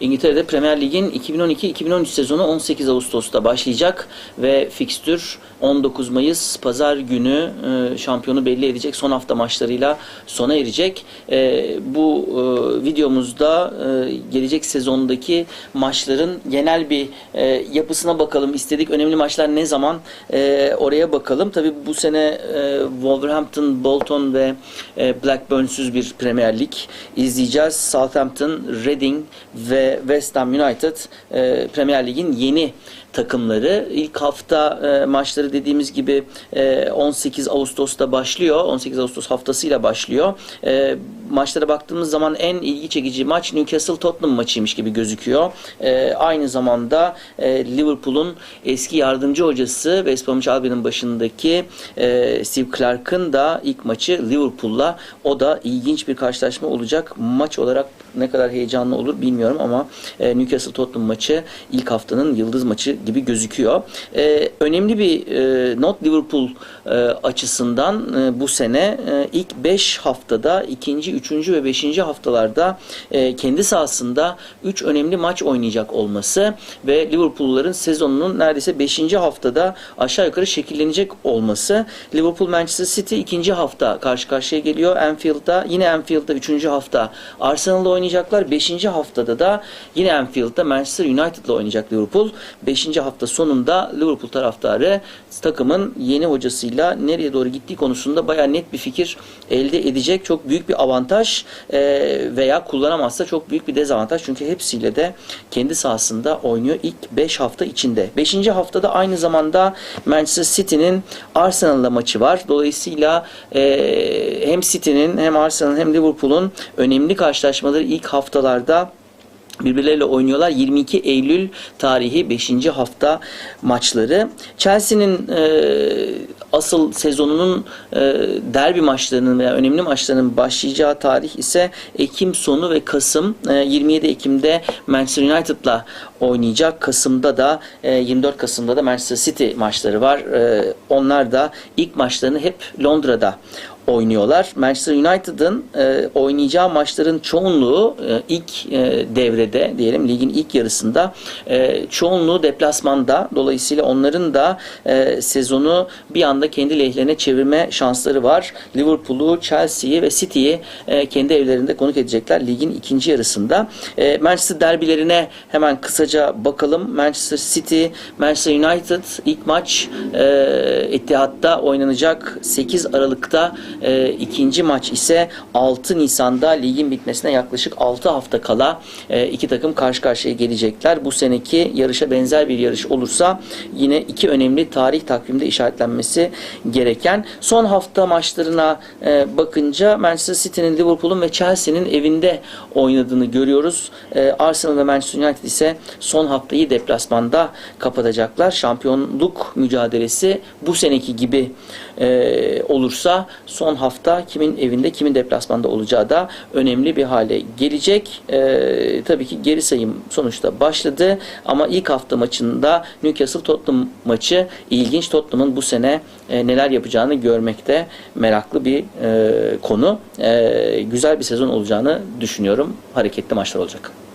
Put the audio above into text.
İngiltere'de Premier Lig'in 2012-2013 sezonu 18 Ağustos'ta başlayacak ve fikstür 19 Mayıs Pazar günü e, şampiyonu belli edecek son hafta maçlarıyla sona erecek. E, bu e, videomuzda e, gelecek sezondaki maçların genel bir e, yapısına bakalım istedik. Önemli maçlar ne zaman e, oraya bakalım. Tabii bu sene e, Wolverhampton, Bolton ve e, Blackburn'süz bir Premier Lig izleyeceğiz. Southampton, Reading ve West Ham United e, Premier Lig'in yeni takımları. İlk hafta e, maçları dediğimiz gibi e, 18 Ağustos'ta başlıyor. 18 Ağustos haftasıyla başlıyor. E, maçlara baktığımız zaman en ilgi çekici maç Newcastle Tottenham maçıymış gibi gözüküyor. E, aynı zamanda e, Liverpool'un eski yardımcı hocası West Bromwich Albion'un başındaki e, Steve Clark'ın da ilk maçı Liverpool'la o da ilginç bir karşılaşma olacak. Maç olarak ne kadar heyecanlı olur bilmiyorum ama e, Newcastle Tottenham maçı ilk haftanın yıldız maçı gibi gözüküyor. E, önemli bir e, not Liverpool e, açısından e, bu sene e, ilk 5 haftada ikinci, üçüncü ve beşinci haftalarda e, kendi sahasında 3 önemli maç oynayacak olması ve Liverpool'ların sezonunun neredeyse 5. haftada aşağı yukarı şekillenecek olması. Liverpool Manchester City ikinci hafta karşı karşıya geliyor. Anfield'da yine Anfield'da 3. hafta Arsenal'la oynayacaklar. 5. haftada da yine Anfield'da Manchester United'la oynayacak Liverpool. 5. hafta sonunda Liverpool taraftarı takımın yeni hocasıyla nereye doğru gittiği konusunda bayağı net bir fikir elde edecek. Çok büyük bir avantaj e, veya kullanamazsa çok büyük bir dezavantaj. Çünkü hepsiyle de kendi sahasında oynuyor ilk 5 hafta içinde. 5. haftada aynı zamanda Manchester City'nin Arsenal'la maçı var. Dolayısıyla e, hem City'nin hem Arsenal'ın hem Liverpool'un önemli karşılaşmaları ilk haftalarda birbirleriyle oynuyorlar. 22 Eylül tarihi 5. hafta maçları. Chelsea'nin e, asıl sezonunun e, derbi maçlarının veya önemli maçlarının başlayacağı tarih ise Ekim sonu ve Kasım. E, 27 Ekim'de Manchester United'la oynayacak. Kasım'da da e, 24 Kasım'da da Manchester City maçları var. E, onlar da ilk maçlarını hep Londra'da oynuyorlar. Manchester United'ın e, oynayacağı maçların çoğunluğu e, ilk e, devrede diyelim ligin ilk yarısında e, çoğunluğu deplasmanda. Dolayısıyla onların da e, sezonu bir anda kendi lehlerine çevirme şansları var. Liverpool'u, Chelsea'yi ve City'yi e, kendi evlerinde konuk edecekler ligin ikinci yarısında. E, Manchester derbilerine hemen kısaca bakalım. Manchester City, Manchester United ilk maç e, Etihad'da oynanacak 8 Aralık'ta e, ikinci maç ise 6 Nisan'da ligin bitmesine yaklaşık 6 hafta kala e, iki takım karşı karşıya gelecekler. Bu seneki yarışa benzer bir yarış olursa yine iki önemli tarih takvimde işaretlenmesi gereken. Son hafta maçlarına e, bakınca Manchester City'nin, Liverpool'un ve Chelsea'nin evinde oynadığını görüyoruz. E, Arsenal ve Manchester United ise son haftayı deplasmanda kapatacaklar. Şampiyonluk mücadelesi bu seneki gibi e, olursa son hafta kimin evinde kimin deplasmanda olacağı da önemli bir hale gelecek. E, tabii ki geri sayım sonuçta başladı ama ilk hafta maçında Newcastle Tottenham maçı ilginç Tottenham'ın bu sene e, neler yapacağını görmekte meraklı bir e, konu. E, güzel bir sezon olacağını düşünüyorum. Hareketli maçlar olacak.